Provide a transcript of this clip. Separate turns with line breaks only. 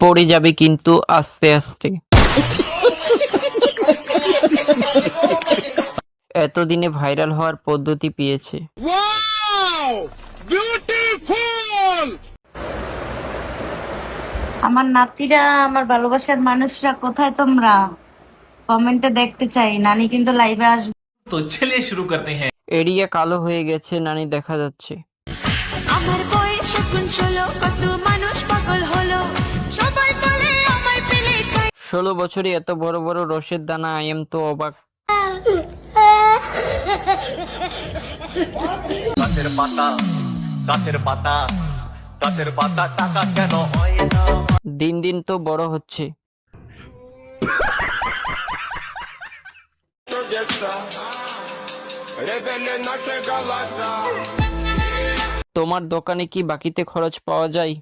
পড়ে যাবে কিন্তু আস্তে আস্তে। এতদিনে ভাইরাল হওয়ার পদ্ধতি পেয়েছে।
আমার নাতিরা আমার ভালোবাসার মানুষরা কোথায় তোমরা? কমেন্টে দেখতে চাই। নানি কিন্তু লাইভে আসবে।
তো ছেলে শুরু করতে হ্যাঁ।
এরিয়া কালো হয়ে গেছে নানি দেখা যাচ্ছে।
আমার বয়স এখন ষোলো কত মানুষ
ষোলো বছরে এত বড় বড় রসের দানা আই এম তো অবাক।
গাছের পাতা গাছের পাতা গাছের পাতা টাকা কেন হয় না?
দিন দিন তো বড় হচ্ছে। তোমার দোকানে কি বাকিতে খরচ পাওয়া যায়?